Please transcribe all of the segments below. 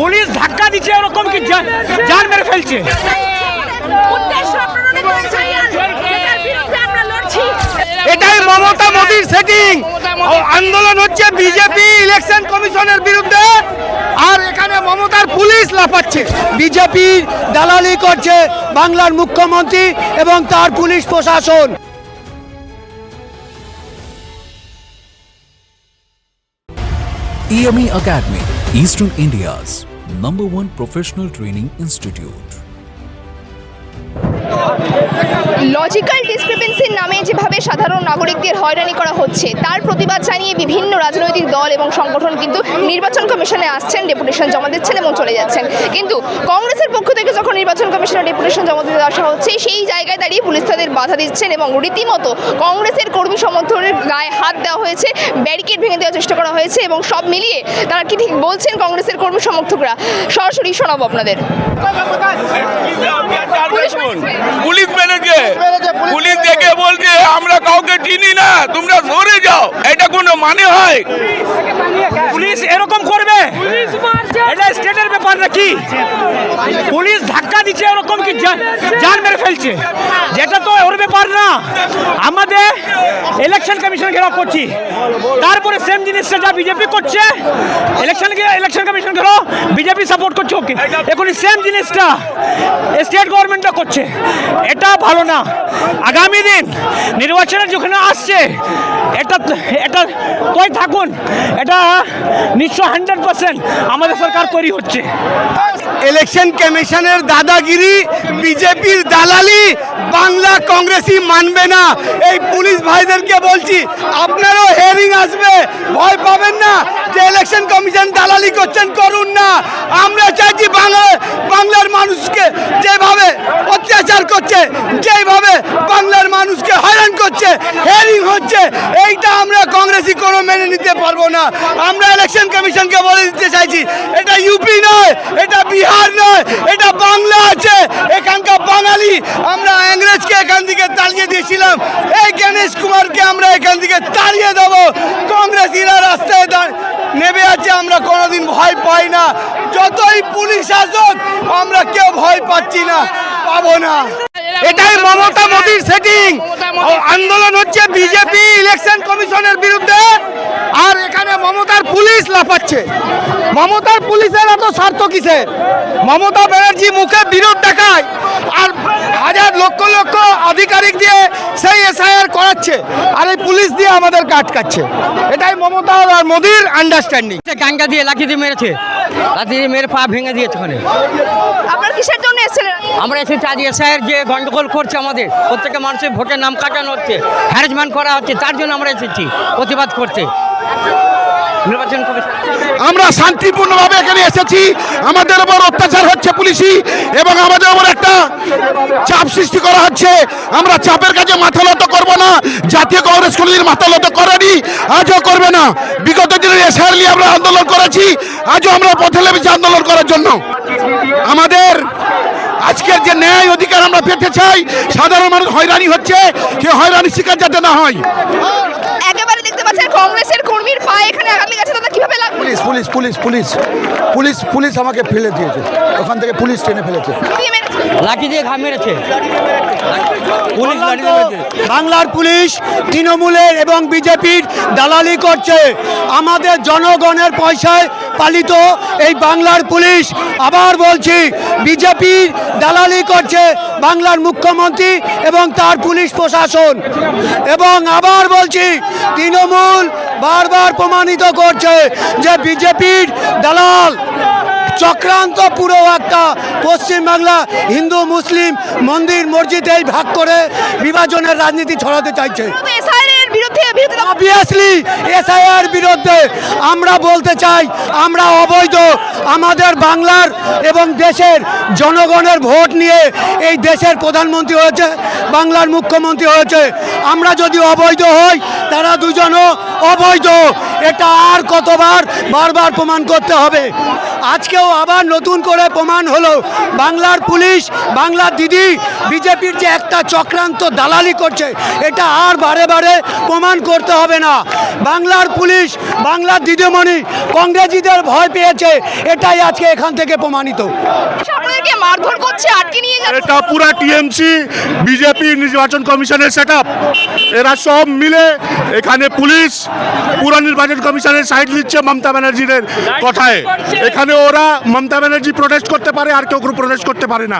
Police ধাক্কা দিচ্ছে এরকম কি? জান মেরে ফেলছে। এটাই মমতা মোদীর সেটিং আন্দোলন হচ্ছে বিজেপি ইলেকশন কমিশনের বিরুদ্ধে আর এখানে মমতার পুলিশ লাফাচ্ছে। বিজেপি দালালি করছে বাংলার মুখ্যমন্ত্রী এবং তার পুলিশ প্রশাসন। EME Academy, Eastern India's number one professional training institute. Logical ডিসক্রিপেন্সির নামে যেভাবে সাধারণ নাগরিকদের হয়রানি করা হচ্ছে, তার প্রতিবাদ জানিয়ে বিভিন্ন রাজনৈতিক দল এবং সংগঠন কিন্তু নির্বাচন কমিশনে আসছেন, ডেপুটেশন জমা দিচ্ছেন এবং চলে যাচ্ছেন কিন্তু কংগ্রেসের পক্ষ থেকে যখন নির্বাচন কমিশনে ডেপুটেশন জমা দিতে আসা হচ্ছে, সেই জায়গায় দাঁড়িয়ে পুলিশ তাদের বাধা দিচ্ছেন এবং রীতিমতো কংগ্রেসের কর্মী সমর্থনের গায়ে হাত দেওয়া হয়েছে ব্যারিকেড ভেঙে দেওয়ার চেষ্টা করা হয়েছে এবং সব মিলিয়ে তারা কি ঠিক বলছেন কংগ্রেসের কর্মী সমর্থকরা সরাসরি শোনাবো আপনাদের পুলিশ মেরেছে। পুলিশ দেখে বলছে আমরা কাউকে চিনি না তোমরা সরে যাও। এটা কোনো মানে হয়? পুলিশ এরকম করবে? এটা স্টেটের ব্যাপার নাকি? পুলিশ দিচ্ছে এরকম কি? জান মেরে ফেলছে। যেটা তো ওর ব্যাপার না। আমাদের ইলেকশন কমিশন ঘেরাও করছি। তারপরে সেম জিনিসটা যা বিজেপি করছে। ইলেকশন ইলেকশন কমিশন ঘেরাও বিজেপি সাপোর্ট করছে ওকে। এখন সেম জিনিসটা স্টেট গভর্নমেন্টটা করছে। এটা ভালো না। আগামী দিন নির্বাচনের যেখানে আসছে, এটা এটা কই থাকুন? এটা নিশ্চয় হান্ড্রেড পার্সেন্ট আমাদের সরকার তৈরি হচ্ছে। ইলেকশন কমিশনের দাদাগিরি, বিজেপির দালালি, বাংলা কংগ্রেসই মানবে না। এই পুলিশ ভাইদেরকে বলছি, আপনারও হেয়ারিং আসবে, ভয় পাবেন না যে ইলেকশন কমিশন দালালি করছেন, করুন না। আমরা চাইছি বাংলা বাংলার মানুষকে যেভাবে অত্যাচার করছে যেভাবে বাংলার মানুষকে হয়রান করছে হেয়ারিং হচ্ছে এইটা আমরা কংগ্রেসি কোনো মেনে নিতে পারব না। আমরা ইলেকশন কমিশনকে বলে দিতে চাইছি এটা ইউপি নয় এটা বিহার নয় এটা বাংলা আছে। এখানকার বাঙালি আমরা ইংরেজকে এখান থেকে তাড়িয়ে দিয়েছিলাম। এই গণেশ কুমারকে আমরা এখান থেকে তাড়িয়ে দেবো। কংগ্রেসিরা রাস্তায় দাঁড় নেমে আছে আমরা কোনোদিন ভয় পাই না। যতই পুলিশ আসুক আমরা কেউ ভয় পাচ্ছি না পাবো না। এটাই মমতা মোদীর সেটিং আন্দোলন হচ্ছে বিজেপি ইলেকশন কমিশনের বিরুদ্ধে আর এখানে মমতার পুলিশ লাফাচ্ছে মমতার পুলিশের এত স্বার্থ কিসের? মমতা ব্যানার্জি মুখে বিরোধ দেখায় আর হাজার লক্ষ লক্ষ আধিকারিক দিয়ে সেই এসআইআর করাচ্ছে আর এই পুলিশ দিয়ে আমাদের কাট কাটছে এটাই মমতা আর মোদির আন্ডারস্ট্যান্ডিং গাঙ্গা দিয়ে লাঠি দিয়ে মেরেছে লাঠি দিয়ে মেরে পা ভেঙে দিয়েছে ওখানে। আপনার কিসের জন্য এসেছিলেন? আমরা এসেছি আজ এসআইয়ের যে গন্ডগোল করছে আমাদের প্রত্যেকটা মানুষের ভোটের নাম কাটানো হচ্ছে হ্যারাসমেন্ট করা হচ্ছে তার জন্য আমরা এসেছি প্রতিবাদ করতে। আমরা শান্তিপূর্ণভাবে এখানে এসেছি। আমাদের উপর অত্যাচার হচ্ছে পুলিশি এবং আমাদের উপর একটা চাপ সৃষ্টি করা হচ্ছে। আমরা চাপের কাছে মাথা নত করব না। জাতীয় কংগ্রেস কোনোদিন মাথা নত করেনি। আজও করবে না। বিগত দিনের এসআর নিয়ে আমরা আন্দোলন করেছি। আজও আমরা পথে লেগেছি আন্দোলন করার জন্য। আমাদের আজকের যে ন্যায় অধিকার আমরা পেতে চাই সাধারণ মানুষ হয়রানি হচ্ছে কেউ হয়রানির শিকার যাতে না হয়। একেবারে দেখতে পাচ্ছেন কংগ্রেসের কর্মীর পায়ে এখানে আঘাত লেগেছে দাদা কীভাবে লাগল? Police police police police police police আমাকে ফেলে দিয়েছে। ওখান থেকে পুলিশ টেনে ফেলেছে? লাঠি দিয়ে ঘা মেরেছে। পুলিশ বাংলার পুলিশ তৃণমূলের এবং বিজেপির দালালি করছে। আমাদের জনগণের পয়সায় পালিত এই বাংলার পুলিশ। আবার বলছি বিজেপির দালালি করছে বাংলার মুখ্যমন্ত্রী এবং তার পুলিশ প্রশাসন। এবং আবার বলছি তৃণমূল বারবার প্রমাণিত করছে যে বিজেপির দালাল চক্রান্ত পুরো একটা পশ্চিমবাংলা হিন্দু মুসলিম মন্দির মসজিদ এই ভাগ করে বিভাজনের রাজনীতি ছড়াতে চাইছে। অবভিয়াসলি এসআইআর বিরুদ্ধে আমরা বলতে চাই আমরা অবৈধ। আমাদের বাংলার এবং দেশের জনগণের ভোট নিয়ে এই দেশের প্রধানমন্ত্রী হয়েছে বাংলার মুখ্যমন্ত্রী হয়েছে। আমরা যদি অবৈধ হই তারা দুজনও অবৈধ। এটা আর কতবার বারবার প্রমাণ করতে হবে? আজকেও আবার নতুন করে প্রমাণ হলো। বাংলার পুলিশ, বাংলার দিদি, বিজেপির যে একটা চক্রান্ত দালালি করছে। এটা আর বারে বারে প্রমাণ করতে হবে না। বাংলার পুলিশ বাংলার দিদিমণি কংগ্রেসিদের ভয় পেয়েছে। এটাই আজকে এখান থেকে প্রমাণিত। মারধর করছে আটকে নিয়ে যাচ্ছে? এটা পুরা টিএমসি বিজেপি নির্বাচন কমিশনের সেট এরা সব মিলে এখানে পুলিশ পুরো নির্বাচন কমিশনের সাইড নিচ্ছে মমতা ব্যানার্জির কথায়। এখানে ওরা মমতা ব্যানার্জি প্রোটেস্ট করতে পারে আর কেউ প্রোটেস্ট করতে পারে না।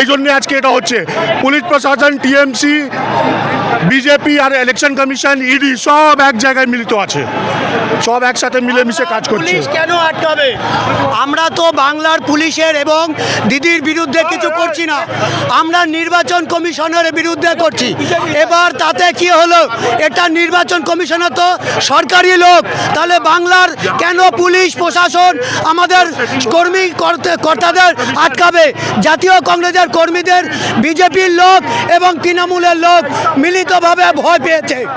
এই জন্য আজকে এটা হচ্ছে। পুলিশ প্রশাসন টিএমসি বিজেপি আর ইলেকশন কমিশন ইডি সব এক জায়গায় মিলিত আছে। সব একসাথে মিলেমিশে কাজ করছে। পুলিশ কেন আটকাবে আমরা তো বাংলার পুলিশের এবং দিদির বিরুদ্ধে কিছু করছি না। আমরা নির্বাচন কমিশনের বিরুদ্ধে করছি। এবার তাতে কি হলো? এটা নির্বাচন কমিশনার তো সরকারি লোক। তাহলে বাংলার কেন পুলিশ প্রশাসন আমাদের কর্মী কর্তা- কর্তাদের আটকাবে? জাতীয় কংগ্রেসের কর্মীদের বিজেপির লোক এবং তৃণমূলের লোক মিলিতভাবে ভয় পেয়েছে।